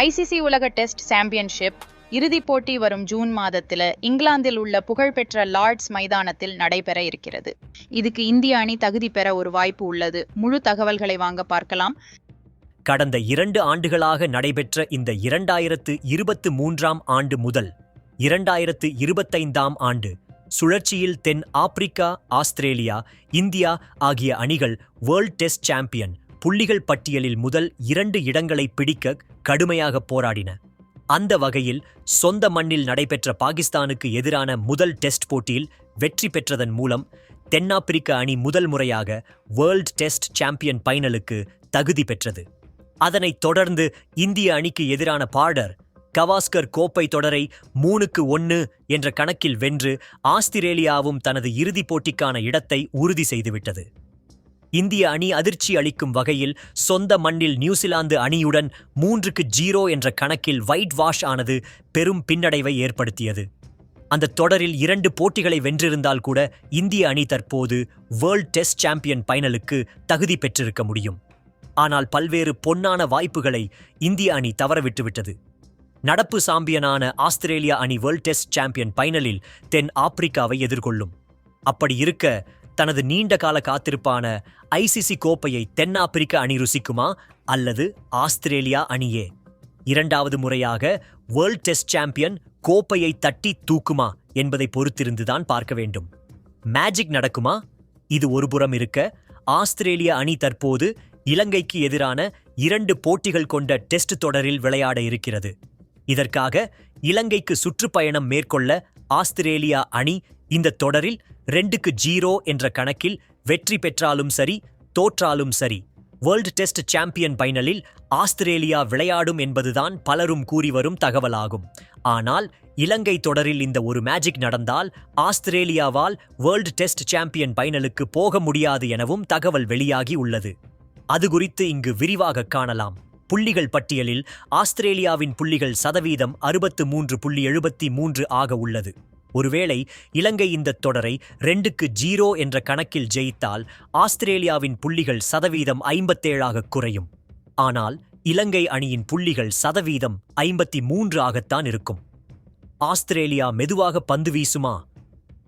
ICC உலக test championship இறுதிப் போட்டி வரும் ஜூன் மாதத்துல இங்கிலாந்தில் உள்ள புகழ்பெற்ற லார்ட்ஸ் மைதானத்தில் நடைபெற இருக்கிறது. இதுக்கு இந்திய அணி தகுதி பெற ஒரு வாய்ப்பு உள்ளது. முழு தகவல்களை வாங்க பார்க்கலாம். கடந்த இரண்டு ஆண்டுகளாக நடைபெற்ற இந்த இரண்டாயிரத்து இருபத்து மூன்றாம் ஆண்டு முதல் இரண்டாயிரத்து இருபத்தைந்தாம் ஆண்டு சுழற்சியில் தென் ஆப்பிரிக்கா ஆஸ்திரேலியா இந்தியா ஆகிய அணிகள் வேர்ல்ட் டெஸ்ட் சாம்பியன் புள்ளிகள் பட்டியலில் முதல் இரண்டு இடங்களை பிடிக்க கடுமையாக போராடின. அந்த வகையில் சொந்த மண்ணில் நடைபெற்ற பாகிஸ்தானுக்கு எதிரான முதல் டெஸ்ட் போட்டியில் வெற்றி பெற்றதன் மூலம் தென்னாப்பிரிக்க அணி முதல் முறையாக வேர்ல்ட் டெஸ்ட் சாம்பியன் பைனலுக்கு தகுதி பெற்றது. அதனைத் தொடர்ந்து இந்திய அணிக்கு எதிரான பார்டர் கவாஸ்கர் கோப்பை தொடரை மூணுக்கு ஒன்னு என்ற கணக்கில் வென்று ஆஸ்திரேலியாவும் தனது இறுதிப் போட்டிக்கான இடத்தை உறுதி செய்துவிட்டது. இந்திய அணி அதிர்ச்சி அளிக்கும் வகையில் சொந்த மண்ணில் நியூசிலாந்து அணியுடன் மூன்றுக்கு ஜீரோ என்ற கணக்கில் ஒயிட் வாஷ் ஆனது பெரும் பின்னடைவை ஏற்படுத்தியது. அந்த தொடரில் இரண்டு போட்டிகளை வென்றிருந்தால் கூட இந்திய அணி தற்போது வேர்ல்ட் டெஸ்ட் சாம்பியன் பைனலுக்கு தகுதி பெற்றிருக்க முடியும். ஆனால் பல்வேறு பொன்னான வாய்ப்புகளை இந்திய அணி தவறவிட்டுவிட்டது நடப்பு சாம்பியனான ஆஸ்திரேலியா அணி வேர்ல்ட் டெஸ்ட் சாம்பியன் பைனலில் தென் ஆப்பிரிக்காவை எதிர்கொள்ளும். அப்படி இருக்க தனது நீண்ட கால காத்திருப்பான ஐசிசி கோப்பையை தென்னாப்பிரிக்க அணி ருசிக்குமா அல்லது ஆஸ்திரேலியா அணியே? இரண்டாவது முறையாக வேர்ல்ட் டெஸ்ட் சாம்பியன் கோப்பையை தட்டி தூக்குமா என்பதை பொறுத்திருந்துதான் பார்க்க வேண்டும். மேஜிக் நடக்குமா? இது ஒருபுறம் இருக்க ஆஸ்திரேலிய அணி தற்போது இலங்கைக்கு எதிரான இரண்டு போட்டிகள் கொண்ட டெஸ்ட் தொடரில் விளையாட இருக்கிறது. இதற்காக இலங்கைக்கு சுற்றுப்பயணம் மேற்கொள்ள ஆஸ்திரேலியா அணி இந்த தொடரில் ரெண்டுக்கு ஜீரோ என்ற கணக்கில் வெற்றி பெற்றாலும் சரி தோற்றாலும் சரி வேர்ல்ட் டெஸ்ட் சாம்பியன் பைனலில் ஆஸ்திரேலியா விளையாடும் என்பதுதான் பலரும் கூறி வரும் தகவலாகும். ஆனால் இலங்கை தொடரில் இந்த ஒரு மேஜிக் நடந்தால் ஆஸ்திரேலியாவால் வேர்ல்ட் டெஸ்ட் சாம்பியன் பைனலுக்கு போக முடியாது எனவும் தகவல் வெளியாகி உள்ளது. அது குறித்து இங்கு விரிவாக காணலாம். புள்ளிகள் பட்டியலில் ஆஸ்திரேலியாவின் புள்ளிகள் சதவீதம் அறுபத்து மூன்று புள்ளி எழுபத்தி மூன்று ஆக உள்ளது. ஒருவேளை இலங்கை இந்த தொடரை ரெண்டுக்கு ஜீரோ என்ற கணக்கில் ஜெயித்தால் ஆஸ்திரேலியாவின் புள்ளிகள் சதவீதம் ஐம்பத்தேழாக குறையும். ஆனால் இலங்கை அணியின் புள்ளிகள் சதவீதம் ஐம்பத்தி மூன்று ஆகத்தான் இருக்கும். ஆஸ்திரேலியா மெதுவாக பந்து வீசுமா?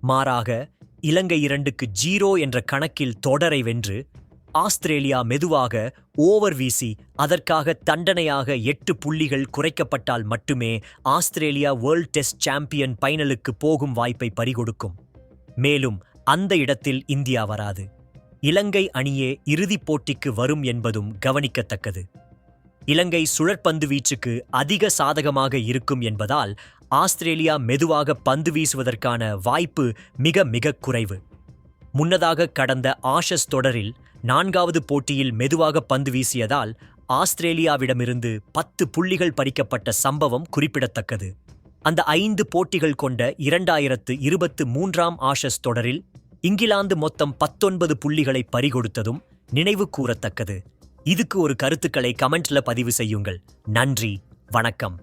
மாறாக இலங்கை இரண்டுக்கு ஜீரோ என்ற கணக்கில் தொடரை வென்று ஆஸ்திரேலியா மெதுவாக ஓவர் வீசி அதற்காக தண்டனையாக எட்டு புள்ளிகள் குறைக்கப்பட்டால் மட்டுமே ஆஸ்திரேலியா வேர்ல்ட் டெஸ்ட் சாம்பியன் பைனலுக்கு போகும் வாய்ப்பை பறிகொடுக்கும். மேலும் அந்த இடத்தில் இந்தியா வராது. இலங்கை அணியே இறுதிப் போட்டிக்கு வரும் என்பதும் கவனிக்கத்தக்கது. இலங்கை சுழற்பந்து வீச்சுக்கு அதிக சாதகமாக இருக்கும் என்பதால் ஆஸ்திரேலியா மெதுவாக பந்து வீசுவதற்கான வாய்ப்பு மிக மிக குறைவு. முன்னதாக கடந்த ஆஷஸ் தொடரில் நான்காவது போட்டியில் மெதுவாக பந்து வீசியதால் ஆஸ்திரேலியாவிடமிருந்து பத்து புள்ளிகள் பறிக்கப்பட்ட சம்பவம் குறிப்பிடத்தக்கது. அந்த ஐந்து போட்டிகள் கொண்ட இரண்டாயிரத்து இருபத்து மூன்றாம் ஆஷஸ் தொடரில் இங்கிலாந்து மொத்தம் பத்தொன்பது புள்ளிகளை பறிகொடுத்ததும் நினைவு கூறத்தக்கது. இதுக்கு ஒரு கருத்துக்களை கமெண்ட்ல பதிவு செய்யுங்கள். நன்றி. வணக்கம்.